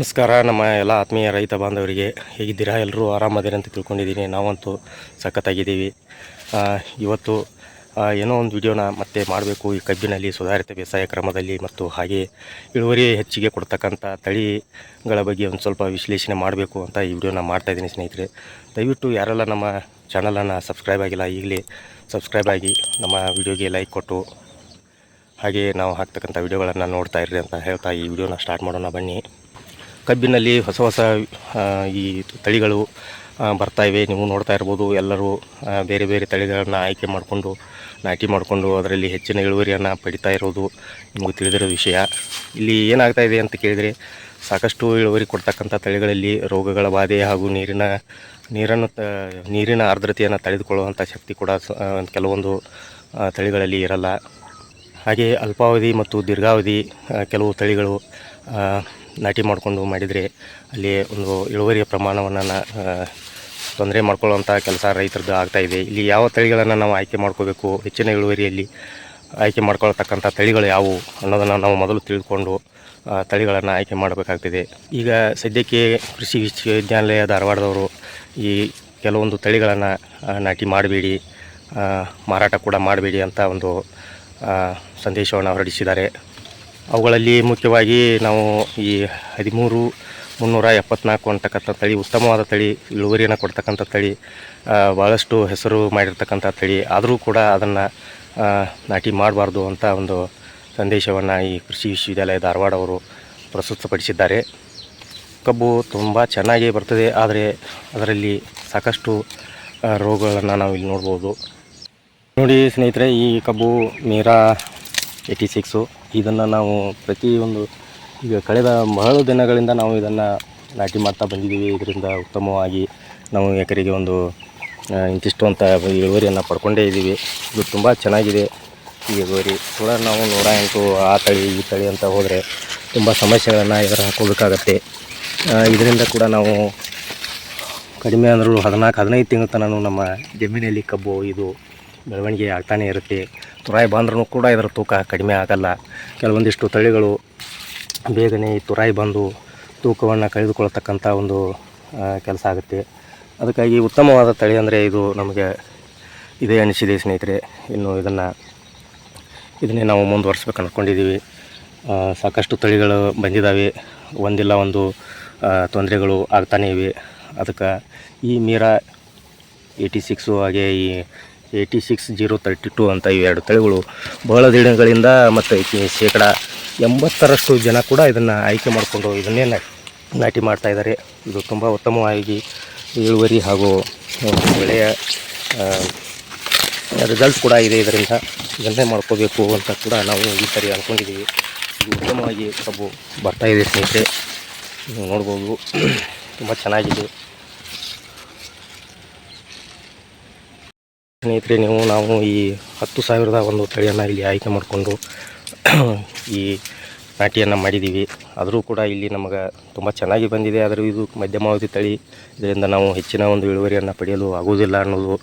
ನಮಸ್ಕಾರ. ನಮ್ಮ ಎಲ್ಲ ಆತ್ಮೀಯ ರೈತ ಬಾಂಧವರಿಗೆ ಹೇಗಿದ್ದೀರಾ? ಎಲ್ಲರೂ ಆರಾಮದಿರ ಅಂತ ತಿಳ್ಕೊಂಡಿದ್ದೀನಿ. ನಾವಂತೂ ಸಖತ್ತಾಗಿದ್ದೀವಿ. ಇವತ್ತು ಏನೋ ಒಂದು ವಿಡಿಯೋನ ಮತ್ತೆ ಮಾಡಬೇಕು. ಈ ಕಬ್ಬಿನಲ್ಲಿ ಸುಧಾರಿತ ಬೇಸಾಯ ಕ್ರಮದಲ್ಲಿ ಮತ್ತು ಹಾಗೆ ಇಳುವರಿ ಹೆಚ್ಚಿಗೆ ಕೊಡ್ತಕ್ಕಂಥ ತಳಿಗಳ ಬಗ್ಗೆ ಒಂದು ಸ್ವಲ್ಪ ವಿಶ್ಲೇಷಣೆ ಮಾಡಬೇಕು ಅಂತ ಈ ವಿಡಿಯೋನ ಮಾಡ್ತಾಯಿದ್ದೀನಿ ಸ್ನೇಹಿತರೆ. ದಯವಿಟ್ಟು ಯಾರೆಲ್ಲ ನಮ್ಮ ಚಾನಲನ್ನು ಸಬ್ಸ್ಕ್ರೈಬ್ ಆಗಿಲ್ಲ, ಈಗಲೇ ಸಬ್ಸ್ಕ್ರೈಬ್ ಆಗಿ ನಮ್ಮ ವಿಡಿಯೋಗೆ ಲೈಕ್ ಕೊಟ್ಟು, ಹಾಗೆ ನಾವು ಹಾಕ್ತಕ್ಕಂಥ ವಿಡಿಯೋಗಳನ್ನು ನೋಡ್ತಾ ಇರ್ರಿ ಅಂತ ಹೇಳ್ತಾ ಈ ವಿಡಿಯೋನ ಸ್ಟಾರ್ಟ್ ಮಾಡೋಣ. ಬನ್ನಿ. ಕಬ್ಬಿನಲ್ಲಿ ಹೊಸ ಹೊಸ ಈ ತಳಿಗಳು ಬರ್ತಾ ಇವೆ. ನೀವು ನೋಡ್ತಾ ಇರ್ಬೋದು, ಎಲ್ಲರೂ ಬೇರೆ ಬೇರೆ ತಳಿಗಳನ್ನು ಆಯ್ಕೆ ಮಾಡಿಕೊಂಡು, ನಾಟಿ ಮಾಡಿಕೊಂಡು ಅದರಲ್ಲಿ ಹೆಚ್ಚಿನ ಇಳುವರಿಯನ್ನು ಪಡಿತಾ ಇರೋದು ನಿಮಗೆ ತಿಳಿದಿರೋ ವಿಷಯ. ಇಲ್ಲಿ ಏನಾಗ್ತಾ ಇದೆ ಅಂತ ಕೇಳಿದರೆ, ಸಾಕಷ್ಟು ಇಳುವರಿ ಕೊಡ್ತಕ್ಕಂಥ ತಳಿಗಳಲ್ಲಿ ರೋಗಗಳ ಬಾಧೆ ಹಾಗೂ ನೀರಿನ, ನೀರನ್ನು ತ ನೀರಿನ ಆರ್ದ್ರತೆಯನ್ನು ತಡೆದುಕೊಳ್ಳುವಂಥ ಶಕ್ತಿ ಕೂಡ ಕೆಲವೊಂದು ತಳಿಗಳಲ್ಲಿ ಇರಲ್ಲ. ಹಾಗೆ ಅಲ್ಪಾವಧಿ ಮತ್ತು ದೀರ್ಘಾವಧಿ ಕೆಲವು ತಳಿಗಳು ನಾಟಿ ಮಾಡಿಕೊಂಡು ಮಾಡಿದರೆ ಅಲ್ಲಿ ಒಂದು ಇಳುವರಿಯ ಪ್ರಮಾಣವನ್ನು ತೊಂದರೆ ಮಾಡ್ಕೊಳ್ಳುವಂಥ ಕೆಲಸ ರೈತರದ್ದು ಆಗ್ತಾಯಿದೆ ಇಲ್ಲಿ ಯಾವ ತಳಿಗಳನ್ನು ನಾವು ಆಯ್ಕೆ ಮಾಡ್ಕೋಬೇಕು, ಹೆಚ್ಚಿನ ಇಳುವರಿಯಲ್ಲಿ ಆಯ್ಕೆ ಮಾಡ್ಕೊಳ್ತಕ್ಕಂಥ ತಳಿಗಳು ಯಾವುವು ಅನ್ನೋದನ್ನು ನಾವು ಮೊದಲು ತಿಳಿದುಕೊಂಡು ತಳಿಗಳನ್ನು ಆಯ್ಕೆ ಮಾಡಬೇಕಾಗ್ತಿದೆ. ಈಗ ಸದ್ಯಕ್ಕೆ ಕೃಷಿ ವಿಶ್ವವಿದ್ಯಾನಿಲಯ ಧಾರವಾಡದವರು ಈ ಕೆಲವೊಂದು ತಳಿಗಳನ್ನು ನಾಟಿ ಮಾಡಬೇಡಿ ಮಾರಾಟ ಕೂಡ ಮಾಡಬೇಡಿ ಅಂತ ಒಂದು ಸಂದೇಶವನ್ನು ಹೊರಡಿಸಿದ್ದಾರೆ. ಅವುಗಳಲ್ಲಿ ಮುಖ್ಯವಾಗಿ ನಾವು ಈ ಹದಿಮೂರು, ಮುನ್ನೂರ ಎಪ್ಪತ್ನಾಲ್ಕು ಅಂತಕ್ಕಂಥ ತಳಿ, ಉತ್ತಮವಾದ ತಳಿ, ಇಳುವರಿಯನ್ನು ಕೊಡ್ತಕ್ಕಂಥ ತಳಿ ಭಾಳಷ್ಟು ಹೆಸರು ಮಾಡಿರ್ತಕ್ಕಂಥ ತಳಿ, ಆದರೂ ಕೂಡ ಅದನ್ನು ನಾಟಿ ಮಾಡಬಾರ್ದು ಅಂತ ಒಂದು ಸಂದೇಶವನ್ನು ಈ ಕೃಷಿ ವಿಶ್ವವಿದ್ಯಾಲಯ ಧಾರವಾಡ ಅವರು ಪ್ರಸ್ತುತಪಡಿಸಿದ್ದಾರೆ. ಕಬ್ಬು ತುಂಬ ಚೆನ್ನಾಗಿ ಬರ್ತದೆ, ಆದರೆ ಅದರಲ್ಲಿ ಸಾಕಷ್ಟು ರೋಗಗಳನ್ನು ನಾವು ಇಲ್ಲಿ ನೋಡ್ಬೋದು. ನೋಡಿ ಸ್ನೇಹಿತರೆ, ಈ ಕಬ್ಬು ಮೀರಾ ಏಯ್ಟಿ ಸಿಕ್ಸು ಇದನ್ನು ನಾವು ಪ್ರತಿಯೊಂದು, ಈಗ ಕಳೆದ ಬಹಳ ದಿನಗಳಿಂದ ನಾವು ಇದನ್ನು ನಾಟಿ ಮಾಡ್ತಾ ಬಂದಿದ್ದೀವಿ. ಇದರಿಂದ ಉತ್ತಮವಾಗಿ ನಾವು ಎಕರೆಗೆ ಒಂದು ಇಂತಿಷ್ಟು ಅಂತ ಇಳುವರಿಯನ್ನು ಪಡ್ಕೊಂಡೇ ಇದ್ದೀವಿ. ಇದು ತುಂಬ ಚೆನ್ನಾಗಿದೆ. ಈ ಇಳುವರಿ ಕೂಡ ನಾವು ನೂರ ಎಂಟು ಆ ತಳಿ, ಈ ತಳಿ ಅಂತ ಹೋದರೆ ತುಂಬ ಸಮಸ್ಯೆಗಳನ್ನು ಎದುರು ಹಾಕೋಬೇಕಾಗತ್ತೆ ಇದರಿಂದ ಕೂಡ ನಾವು ಕಡಿಮೆ ಅಂದರೂ ಹದಿನಾಲ್ಕು, ಹದಿನೈದು ತಿಂಗಳ ತನಕ ನಮ್ಮ ಜಮೀನಲ್ಲಿ ಕಬ್ಬು ಇದು ಬೆಳವಣಿಗೆ ಆಗ್ತಾನೆ ಇರುತ್ತೆ. ತುರಾಯಿ ಬಂದ್ರೂ ಕೂಡ ಇದರ ತೂಕ ಕಡಿಮೆ ಆಗಲ್ಲ. ಕೆಲವೊಂದಿಷ್ಟು ತಳಿಗಳು ಬೇಗನೆ ಈ ತುರಾಯಿ ಬಂದು ತೂಕವನ್ನು ಕಳೆದುಕೊಳ್ತಕ್ಕಂಥ ಒಂದು ಕೆಲಸ ಆಗುತ್ತೆ. ಅದಕ್ಕಾಗಿ ಉತ್ತಮವಾದ ತಳಿ ಅಂದರೆ ಇದು ನಮಗೆ ಇದೇ ಅನಿಸಿದೆ ಸ್ನೇಹಿತರೆ. ಇನ್ನು ಇದನ್ನು, ಇದನ್ನೇ ನಾವು ಮುಂದುವರಿಸ್ಬೇಕು ಅಂದ್ಕೊಂಡಿದ್ದೀವಿ ಸಾಕಷ್ಟು ತಳಿಗಳು ಬಂದಿದ್ದಾವೆ ಒಂದಿಲ್ಲ ಒಂದು ತೊಂದರೆಗಳು ಆಗ್ತಾನೇ ಇವೆ. ಅದಕ್ಕೆ ಈ ಮೀರಾ ಏಯ್ಟಿ ಸಿಕ್ಸು ಹಾಗೆ ಈ eighty six zero thirty two ಅಂತ ಇವು ಎರಡು ತಳಿಗಳು ಬಹಳ ದಿನಗಳಿಂದ ಮತ್ತು ಶೇಕಡ ಎಂಬತ್ತರಷ್ಟು ಜನ ಕೂಡ ಇದನ್ನು ಆಯ್ಕೆ ಮಾಡಿಕೊಂಡು ಇದನ್ನೇ ನಾಟಿ ಮಾಡ್ತಾ ಇದ್ದಾರೆ. ಇದು ತುಂಬ ಉತ್ತಮವಾಗಿ ಇಳುವರಿ ಹಾಗೂ ಒಳ್ಳೆಯ ರಿಸಲ್ಟ್ ಕೂಡ ಇದೆ ಇದರಿಂದ. ಇದನ್ನೇ ಮಾಡ್ಕೋಬೇಕು ಅಂತ ಕೂಡ ನಾವು ಈ ಸರಿ ಅಂದ್ಕೊಂಡಿದ್ದೀವಿ ಇದು ಉತ್ತಮವಾಗಿ ಕಬ್ಬು ಬರ್ತಾ ಇದೆ ಸ್ನೇಹಿತರೆ. ನೋಡ್ಬೋದು. ತುಂಬ ಚೆನ್ನಾಗಿದೆ. ಸ್ನೇಹಿತರೆ, ನೀವು, ನಾವು ಈ ಹತ್ತು ಸಾವಿರದ ಒಂದು ತಳಿಯನ್ನು ಇಲ್ಲಿ ಆಯ್ಕೆ ಮಾಡಿಕೊಂಡು ಈ ನಾಟಿಯನ್ನು ಮಾಡಿದ್ದೀವಿ ಆದರೂ ಕೂಡ ಇಲ್ಲಿ ನಮಗೆ ತುಂಬ ಚೆನ್ನಾಗಿ ಬಂದಿದೆ. ಆದರೂ ಇದು ಮಧ್ಯಮಾವಧಿ ತಳಿ. ಇದರಿಂದ ನಾವು ಹೆಚ್ಚಿನ ಒಂದು ಇಳುವರಿಯನ್ನು ಪಡೆಯಲು ಆಗುವುದಿಲ್ಲ ಅನ್ನೋದು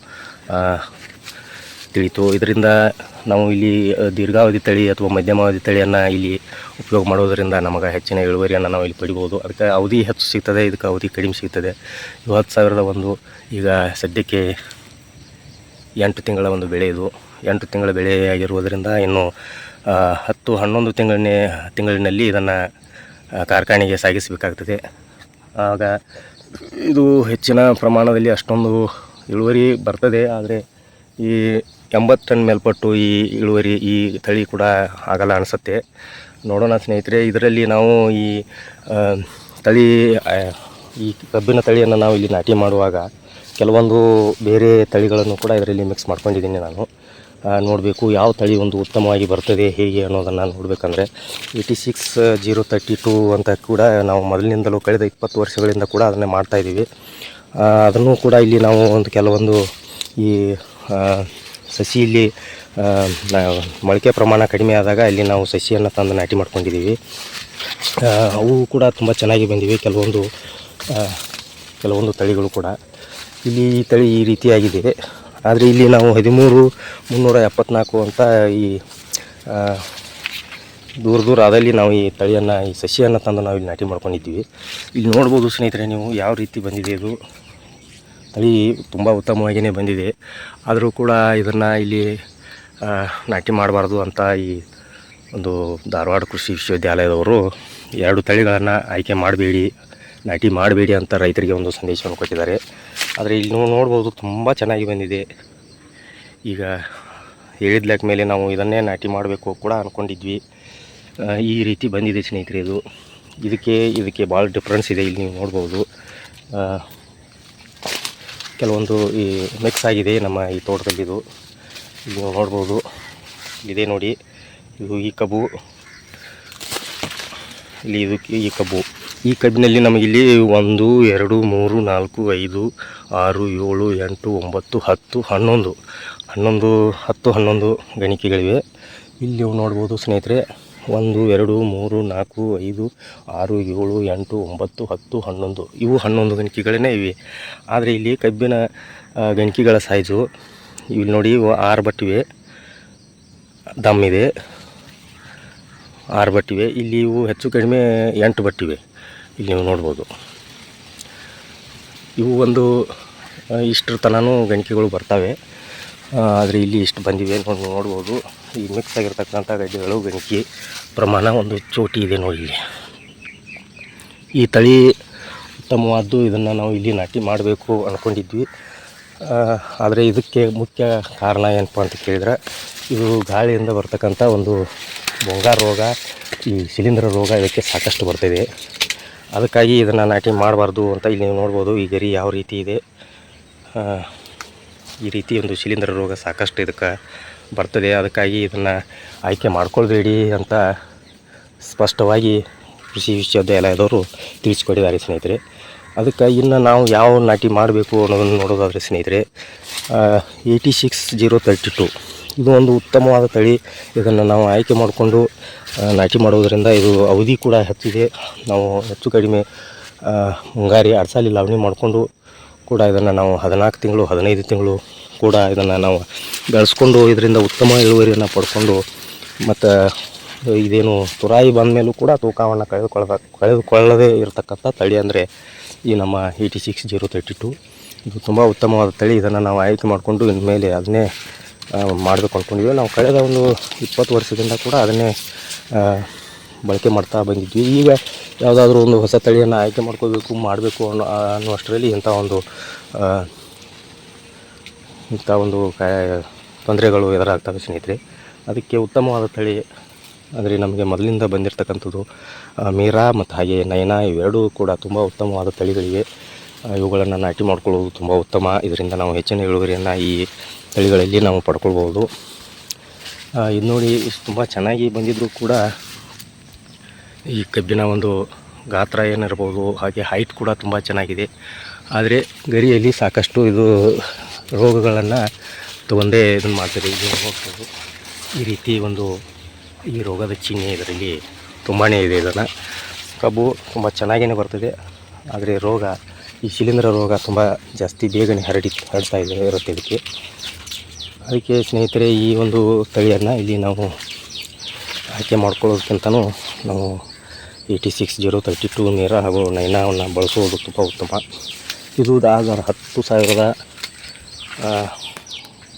ತಿಳಿತು. ಇದರಿಂದ ನಾವು ಇಲ್ಲಿ ದೀರ್ಘಾವಧಿ ತಳಿ ಅಥವಾ ಮಧ್ಯಮಾವಧಿ ತಳಿಯನ್ನು ಇಲ್ಲಿ ಉಪಯೋಗ ಮಾಡೋದರಿಂದ ನಮಗೆ ಹೆಚ್ಚಿನ ಇಳುವರಿಯನ್ನು ನಾವು ಇಲ್ಲಿ ಪಡಿಬೋದು. ಅದಕ್ಕೆ ಅವಧಿ ಹೆಚ್ಚು ಸಿಗ್ತದೆ, ಇದಕ್ಕೆ ಅವಧಿ ಕಡಿಮೆ ಸಿಗ್ತದೆ. ಇವತ್ತು ಸಾವಿರದ ಒಂದು ಈಗ ಸದ್ಯಕ್ಕೆ ಎಂಟು ತಿಂಗಳ ಒಂದು ಬೆಳೆ ಇದು. ಎಂಟು ತಿಂಗಳ ಬೆಳೆ ಆಗಿರುವುದರಿಂದ ಇನ್ನು ಹತ್ತು ಹನ್ನೊಂದು ತಿಂಗಳನ್ನೇ, ತಿಂಗಳಿನಲ್ಲಿ ಇದನ್ನು ಕಾರ್ಖಾನೆಗೆ ಸಾಗಿಸಬೇಕಾಗ್ತದೆ. ಆಗ ಇದು ಹೆಚ್ಚಿನ ಪ್ರಮಾಣದಲ್ಲಿ ಅಷ್ಟೊಂದು ಇಳುವರಿ ಬರ್ತದೆ. ಆದರೆ ಈ ಎಂಬತ್ತು ಟನ್ ಮೇಲ್ಪಟ್ಟು ಈ ಇಳುವರಿ, ಈ ತಳಿ ಕೂಡ ಆಗಲ್ಲ ಅನಿಸುತ್ತೆ. ನೋಡೋಣ ಸ್ನೇಹಿತರೆ, ಇದರಲ್ಲಿ ನಾವು ಈ ತಳಿ ಈ ಕಬ್ಬಿನ ತಳಿಯನ್ನು ನಾವು ಇಲ್ಲಿ ನಾಟಿ ಮಾಡುವಾಗ ಕೆಲವೊಂದು ಬೇರೆ ತಳಿಗಳನ್ನು ಕೂಡ ಇದರಲ್ಲಿ ಮಿಕ್ಸ್ ಮಾಡ್ಕೊಂಡಿದ್ದೀನಿ ನಾನು. ನೋಡಬೇಕು ಯಾವ ತಳಿ ಒಂದು ಉತ್ತಮವಾಗಿ ಬರ್ತದೆ, ಹೇಗೆ ಅನ್ನೋದನ್ನು ನೋಡಬೇಕಂದ್ರೆ eighty six zero thirty two ಅಂತ ಕೂಡ ನಾವು ಮೊದಲಿನಿಂದಲೂ ಕಳೆದ ಇಪ್ಪತ್ತು ವರ್ಷಗಳಿಂದ ಕೂಡ ಅದನ್ನೇ ಮಾಡ್ತಾಯಿದ್ದೀವಿ ಅದನ್ನು ಕೂಡ ಇಲ್ಲಿ ನಾವು ಒಂದು ಕೆಲವೊಂದು ಈ ಸಸಿ ನಾವು ಮೊಳಕೆ ಪ್ರಮಾಣ ಕಡಿಮೆ ಆದಾಗ ಇಲ್ಲಿ ನಾವು ಸಸಿಯನ್ನು ತಂದು ನಾಟಿ ಮಾಡ್ಕೊಂಡಿದ್ದೀವಿ. ಅವು ಕೂಡ ತುಂಬ ಚೆನ್ನಾಗಿ ಬಂದಿವೆ, ಕೆಲವೊಂದು ಕೆಲವೊಂದು ತಳಿಗಳು ಕೂಡ. ಇಲ್ಲಿ ಈ ತಳಿ ಈ ರೀತಿಯಾಗಿದೆ. ಆದರೆ ಇಲ್ಲಿ ನಾವು ಹದಿಮೂರು, ಮುನ್ನೂರ ಎಪ್ಪತ್ನಾಲ್ಕು ಅಂತ ಈ ದೂರ ದೂರ ಆದಲ್ಲಿ ನಾವು ಈ ತಳಿಯನ್ನು, ಈ ಸಸಿಯನ್ನು ತಂದು ನಾವು ಇಲ್ಲಿ ನಾಟಿ ಮಾಡ್ಕೊಂಡಿದ್ದೀವಿ. ಇಲ್ಲಿ ನೋಡ್ಬೋದು ಸ್ನೇಹಿತರೆ ನೀವು ಯಾವ ರೀತಿ ಬಂದಿದೆ ಇದು. ತಳಿ ತುಂಬ ಉತ್ತಮವಾಗಿಯೇ ಬಂದಿದೆ. ಆದರೂ ಕೂಡ ಇದನ್ನು ಇಲ್ಲಿ ನಾಟಿ ಮಾಡಬಾರ್ದು ಅಂತ ಈ ಒಂದು ಧಾರವಾಡ ಕೃಷಿ ವಿಶ್ವವಿದ್ಯಾಲಯದವರು ಎರಡು ತಳಿಗಳನ್ನು ಆಯ್ಕೆ ಮಾಡಬೇಡಿ, ನಾಟಿ ಮಾಡಬೇಡಿ ಅಂತ ರೈತರಿಗೆ ಒಂದು ಸಂದೇಶವನ್ನು ಕೊಟ್ಟಿದ್ದಾರೆ. ಆದರೆ ಇಲ್ಲಿ ನೋಡ್ಬೋದು ತುಂಬ ಚೆನ್ನಾಗಿ ಬಂದಿದೆ. ಈಗ ಹೇಳಿದ ಲೆಕ್ಕ ಮೇಲೆ ನಾವು ಇದನ್ನೇ ನಾಟಿ ಮಾಡಬೇಕು ಕೂಡ ಅಂದ್ಕೊಂಡಿದ್ವಿ ಈ ರೀತಿ ಬಂದಿದೆ ಸ್ನೇಹಿತರೆ ಇದು. ಇದಕ್ಕೆ ಇದಕ್ಕೆ ಭಾಳ ಡಿಫ್ರೆನ್ಸ್ ಇದೆ ಇಲ್ಲಿ ನೀವು ನೋಡ್ಬೋದು. ಕೆಲವೊಂದು ಈ ಮಿಕ್ಸ್ ಆಗಿದೆ ನಮ್ಮ ಈ ತೋಟದಲ್ಲಿ ಇದು. ನೀವು ನೋಡ್ಬೋದು. ಇದೆ ನೋಡಿ. ಇದು ಈ ಕಬ್ಬು. ಇಲ್ಲಿ ಇದು ಈ ಕಬ್ಬು. ಈ ಕಬ್ಬಿನಲ್ಲಿ ನಮಗಿಲ್ಲಿ ಒಂದು, ಎರಡು, ಮೂರು, ನಾಲ್ಕು, ಐದು, ಆರು, ಏಳು, ಎಂಟು, ಒಂಬತ್ತು, ಹತ್ತು, ಹನ್ನೊಂದು. ಹನ್ನೊಂದು, ಹತ್ತು, ಹನ್ನೊಂದು ಗಣಿಕೆಗಳಿವೆ. ಇಲ್ಲಿ ನೋಡ್ಬೋದು ಸ್ನೇಹಿತರೆ, ಒಂದು, ಎರಡು, ಮೂರು, ನಾಲ್ಕು, ಐದು, ಆರು, ಏಳು, ಎಂಟು, ಒಂಬತ್ತು, ಹತ್ತು, ಹನ್ನೊಂದು. ಇವು ಹನ್ನೊಂದು ಗಣಿಕೆಗಳೇ ಇವೆ. ಆದರೆ ಇಲ್ಲಿ ಕಬ್ಬಿನ ಗಣಿಕೆಗಳ ಸೈಜು ಇಲ್ಲಿ ನೋಡಿ ಆರು ಬಟ್ಟಿವೆ. ದಮ್ ಇದೆ. ಆರು ಬಟ್ಟಿವೆ. ಇಲ್ಲಿ ಇವು ಹೆಚ್ಚು ಕಡಿಮೆ ಎಂಟು ಬಟ್ಟಿವೆ. ಇಲ್ಲಿ ನೀವು ನೋಡ್ಬೋದು. ಇವು ಒಂದು ಇಷ್ಟರ ತನೂ ಗಣಿಕೆಗಳು ಬರ್ತವೆ. ಆದರೆ ಇಲ್ಲಿ ಇಷ್ಟು ಬಂದಿವೆ ಅಂತ ನೋಡ್ಬೋದು. ಈ ಮಿಕ್ಸ್ ಆಗಿರ್ತಕ್ಕಂಥ ಗಡ್ಡೆಗಳು ಗಣಿಕೆ ಪ್ರಮಾಣ ಒಂದು ಚೋಟಿ ಇದೆ ನೋಡಿ ಇಲ್ಲಿ. ಈ ತಳಿ ಉತ್ತಮವಾದ್ದು ಇದನ್ನು ನಾವು ಇಲ್ಲಿ ನಾಟಿ ಮಾಡಬೇಕು ಅಂದ್ಕೊಂಡಿದ್ವಿ ಆದರೆ ಇದಕ್ಕೆ ಮುಖ್ಯ ಕಾರಣ ಏನಪ್ಪ ಅಂತ ಕೇಳಿದ್ರೆ, ಇದು ಗಾಳಿಯಿಂದ ಬರ್ತಕ್ಕಂಥ ಒಂದು ಬೊಂಗಾರ ರೋಗ, ಈ ಶಿಲೀಂಧ್ರ ರೋಗ ಇದಕ್ಕೆ ಸಾಕಷ್ಟು ಬರ್ತಿದೆ. ಅದಕ್ಕಾಗಿ ಇದನ್ನು ನಾಟಿ ಮಾಡಬಾರ್ದು ಅಂತ ಇಲ್ಲಿ ನೀವು ನೋಡ್ಬೋದು, ಈ ಗರಿ ಯಾವ ರೀತಿ ಇದೆ. ಈ ರೀತಿ ಒಂದು ಶಿಲೀಂಧ್ರ ರೋಗ ಸಾಕಷ್ಟು ಇದಕ್ಕೆ ಬರ್ತದೆ. ಅದಕ್ಕಾಗಿ ಇದನ್ನು ಆಯ್ಕೆ ಮಾಡ್ಕೊಳ್ಬೇಡಿ ಅಂತ ಸ್ಪಷ್ಟವಾಗಿ ಕೃಷಿ ವಿಶ್ವವಿದ್ಯಾಲಯದವರು ತಿಳಿಸ್ಕೊಟ್ಟಿದ್ದಾರೆ ಸ್ನೇಹಿತರೆ. ಅದಕ್ಕೆ ಇನ್ನು ನಾವು ಯಾವ ನಾಟಿ ಮಾಡಬೇಕು ಅನ್ನೋದನ್ನು ನೋಡೋದಾದರೆ ಸ್ನೇಹಿತರೆ eighty six zero thirty two ಇದು ಒಂದು ಉತ್ತಮವಾದ ತಳಿ. ಇದನ್ನು ನಾವು ಆಯ್ಕೆ ಮಾಡಿಕೊಂಡು ನಾಟಿ ಮಾಡೋದರಿಂದ ಇದು ಅವಧಿ ಕೂಡ ಹೆಚ್ಚಿದೆ. ನಾವು ಹೆಚ್ಚು ಕಡಿಮೆ ಮುಂಗಾರಿ ಅಡ್ಸಾಲಿ ಲಾವಣಿ ಮಾಡಿಕೊಂಡು ಕೂಡ ಇದನ್ನು ನಾವು ಹದಿನಾಲ್ಕು ತಿಂಗಳು, ಹದಿನೈದು ತಿಂಗಳು ಕೂಡ ಇದನ್ನು ನಾವು ಬೆಳೆಸ್ಕೊಂಡು ಇದರಿಂದ ಉತ್ತಮ ಇಳುವರಿಯನ್ನು ಪಡ್ಕೊಂಡು, ಮತ್ತು ಇದೇನು ತುರಾಯಿ ಬಂದ ಮೇಲೂ ಕೂಡ ತೂಕವನ್ನು ಕಳೆದುಕೊಳ್ಳದ ಕಳೆದುಕೊಳ್ಳದೇ ಇರತಕ್ಕಂಥ ತಳಿ ಅಂದರೆ ಈ ನಮ್ಮ eighty six zero thirty two ಇದು ತುಂಬ ಉತ್ತಮವಾದ ತಳಿ. ಇದನ್ನು ನಾವು ಆಯ್ಕೆ ಮಾಡಿಕೊಂಡು ಇನ್ಮೇಲೆ ಅದನ್ನೇ ಮಾಡಬೇಕು ಅಂದ್ಕೊಂಡಿದ್ವಿ ನಾವು ಕಳೆದ ಒಂದು ಇಪ್ಪತ್ತು ವರ್ಷದಿಂದ ಕೂಡ ಅದನ್ನೇ ಬಳಕೆ ಮಾಡ್ತಾ ಬಂದಿದ್ವಿ. ಈಗ ಯಾವುದಾದ್ರೂ ಒಂದು ಹೊಸ ತಳಿಯನ್ನು ಆಯ್ಕೆ ಮಾಡ್ಕೋಬೇಕು ಮಾಡಬೇಕು ಅನ್ನೋ ಅನ್ನುವಷ್ಟರಲ್ಲಿ ಇಂಥ ಒಂದು ಇಂಥ ಒಂದು ತೊಂದರೆಗಳು ಎದುರಾಗ್ತವೆ ಸ್ನೇಹಿತರೆ. ಅದಕ್ಕೆ ಉತ್ತಮವಾದ ತಳಿ ಅಂದರೆ ನಮಗೆ ಮೊದಲಿಂದ ಬಂದಿರತಕ್ಕಂಥದ್ದು ಮೀರಾ ಮತ್ತು ಹಾಗೆ ನಯನ ಇವೆರಡೂ ಕೂಡ ತುಂಬ ಉತ್ತಮವಾದ ತಳಿಗಳಿವೆ. ಇವುಗಳನ್ನು ನಾಟಿ ಮಾಡ್ಕೊಳ್ಳೋದು ತುಂಬ ಉತ್ತಮ. ಇದರಿಂದ ನಾವು ಹೆಚ್ಚಿನ ಇಳುವರಿಯನ್ನು ಈ ತಳಿಗಳಲ್ಲಿ ನಾವು ಪಡ್ಕೊಳ್ಬೋದು. ಇದು ನೋಡಿ ಇಷ್ಟು ತುಂಬ ಚೆನ್ನಾಗಿ ಬಂದಿದ್ದರೂ ಕೂಡ. ಈ ಕಬ್ಬಿನ ಒಂದು ಗಾತ್ರ ಏನಿರ್ಬೋದು, ಹಾಗೆ ಹೈಟ್ ಕೂಡ ತುಂಬ ಚೆನ್ನಾಗಿದೆ. ಆದರೆ ಗರಿಯಲ್ಲಿ ಸಾಕಷ್ಟು ಇದು ರೋಗಗಳನ್ನು ತಗೊಂಡೇ ಇದನ್ನು ಮಾಡ್ತಾರೆ ಈಗ ನೋಡ್ಬೋದು ಈ ರೀತಿ ಒಂದು ಈ ರೋಗದ ಚಿಹ್ನೆ ಇದರಲ್ಲಿ ತುಂಬಾ ಇದೆ ಇದನ್ನು. ಕಬ್ಬು ತುಂಬ ಚೆನ್ನಾಗೇ ಬರ್ತದೆ. ಆದರೆ ರೋಗ, ಈ ಶಿಲೀಂಧ್ರ ರೋಗ ತುಂಬ ಜಾಸ್ತಿ ಬೇಗನೆ ಹರಡಿ, ಹರಡ್ತಾ ಇದೆ, ಇರುತ್ತೆ ಇದಕ್ಕೆ. ಅದಕ್ಕೆ ಸ್ನೇಹಿತರೆ, ಈ ಒಂದು ತಳಿಯನ್ನು ಇಲ್ಲಿ ನಾವು ಆಯ್ಕೆ ಮಾಡ್ಕೊಳ್ಳೋದಕ್ಕಿಂತನೂ ನಾವು eighty six zero thirty two ನೇರ ಹಾಗೂ ನೈನಾವನ್ನು ಬಳಸುವುದು ತುಂಬ ಉತ್ತಮ. ಇದು ಆಧಾರ ಹತ್ತು ಸಾವಿರದ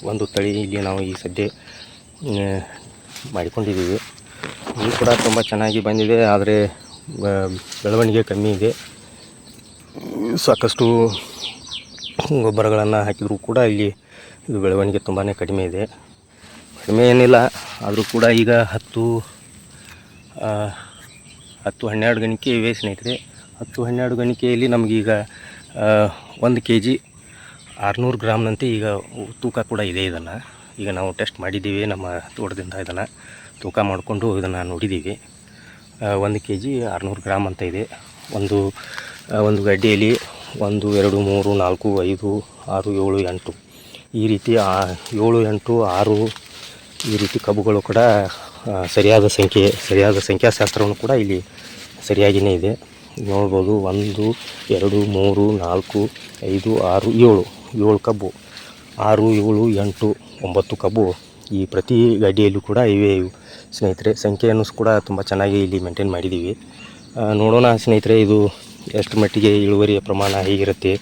ಒಂದು ತಳಿ ಇಲ್ಲಿ ನಾವು ಈ ಸದ್ಯ ಮಾಡಿಕೊಂಡಿದ್ದೀವಿ. ಇದು ಕೂಡ ತುಂಬ ಚೆನ್ನಾಗಿ ಬಂದಿದೆ, ಆದರೆ ಬೆಳವಣಿಗೆ ಕಮ್ಮಿ ಇದೆ. ಸಾಕಷ್ಟು ಗೊಬ್ಬರಗಳನ್ನು ಹಾಕಿದರೂ ಕೂಡ ಇಲ್ಲಿ ಇದು ಬೆಳವಣಿಗೆ ತುಂಬಾ ಕಡಿಮೆ ಇದೆ. ಕಡಿಮೆ ಏನಿಲ್ಲ, ಆದರೂ ಕೂಡ ಈಗ ಹತ್ತು ಹತ್ತು ಹನ್ನೆರಡು ಗಣಿಕೆ ಇವೆ ಸ್ನೇಹಿತರೆ. ಹತ್ತು ಹನ್ನೆರಡು ಗಣಿಕೆಯಲ್ಲಿ ನಮಗೀಗ ಒಂದು ಕೆ ಜಿ ಆರುನೂರು ಗ್ರಾಮ್ನಂತೆ ಈಗ ತೂಕ ಕೂಡ ಇದೆ ಇದನ್ನು. ಈಗ ನಾವು ಟೆಸ್ಟ್ ಮಾಡಿದ್ದೀವಿ, ನಮ್ಮ ತೋಟದಿಂದ ಇದನ್ನು ತೂಕ ಮಾಡಿಕೊಂಡು ಇದನ್ನು ನೋಡಿದ್ದೀವಿ. ಒಂದು ಕೆ ಜಿ ಆರುನೂರು ಗ್ರಾಮ್ ಅಂತ ಇದೆ. ಒಂದು ಒಂದು ಗಡ್ಡೆಯಲ್ಲಿ ಒಂದು, ಎರಡು, ಮೂರು, ನಾಲ್ಕು, ಐದು, ಆರು, ಏಳು, ಎಂಟು ಈ ರೀತಿ ಏಳು, ಎಂಟು, ಆರು ಈ ರೀತಿ ಕಬ್ಬುಗಳು ಕೂಡ ಸರಿಯಾದ ಸಂಖ್ಯೆ, ಸರಿಯಾದ ಸಂಖ್ಯಾಶಾಸ್ತ್ರವನ್ನು ಕೂಡ ಇಲ್ಲಿ ಸರಿಯಾಗಿಯೇ ಇದೆ. ನೋಡ್ಬೋದು ಒಂದು, ಎರಡು, ಮೂರು, ನಾಲ್ಕು, ಐದು, ಆರು, ಏಳು ಏಳು ಕಬ್ಬು, ಆರು, ಏಳು, ಎಂಟು, ಒಂಬತ್ತು ಕಬ್ಬು ಈ ಪ್ರತಿ ಗಡ್ಡೆಯಲ್ಲೂ ಕೂಡ ಇವೆ ಇವು. ಸ್ನೇಹಿತರೆ, ಸಂಖ್ಯೆಯನ್ನು ಕೂಡ ತುಂಬ ಚೆನ್ನಾಗಿ ಇಲ್ಲಿ ಮೇಂಟೈನ್ ಮಾಡಿದ್ದೀವಿ. ನೋಡೋಣ ಸ್ನೇಹಿತರೆ, ಇದು ಎಷ್ಟು ಮಟ್ಟಿಗೆ ಇಳುವರಿಯ ಪ್ರಮಾಣ ಹೇಗಿರುತ್ತೆ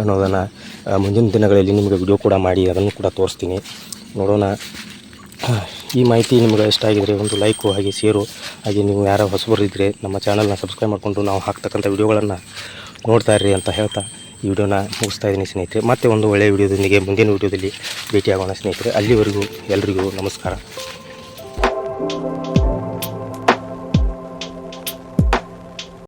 ಅನ್ನೋದನ್ನು. ಮುಂದಿನ ದಿನಗಳಲ್ಲಿ ನಿಮಗೆ ವಿಡಿಯೋ ಕೂಡ ಮಾಡಿ, ಅದನ್ನು ಕೂಡ ತೋರಿಸ್ತೀನಿ. ನೋಡೋಣ. ಈ ಮಾಹಿತಿ ನಿಮಗೆ ಇಷ್ಟ ಆಗಿದರೆ ಒಂದು ಲೈಕು ಹಾಗೆ ಶೇರು ಹಾಗೆ ನೀವು ಯಾರೋ ಹೊಸಬರು ಇದ್ದರೆ ನಮ್ಮ ಚಾನಲ್ನ ಸಬ್ಸ್ಕ್ರೈಬ್ ಮಾಡಿಕೊಂಡು ನಾವು ಹಾಕ್ತಕ್ಕಂಥ ವಿಡಿಯೋಗಳನ್ನು ನೋಡ್ತಾ ಇರ್ರಿ ಅಂತ ಹೇಳ್ತಾ ಈ ವಿಡಿಯೋನ ಮುಗಿಸ್ತಾ ಇದ್ದೀನಿ ಸ್ನೇಹಿತರೆ. ಮತ್ತೆ ಒಂದು ಒಳ್ಳೆಯ ವಿಡಿಯೋದೊಂದಿಗೆ ಮುಂದಿನ ವಿಡಿಯೋದಲ್ಲಿ ಭೇಟಿಯಾಗೋಣ ಸ್ನೇಹಿತರೆ. ಅಲ್ಲಿವರೆಗೂ ಎಲ್ರಿಗೂ ನಮಸ್ಕಾರ.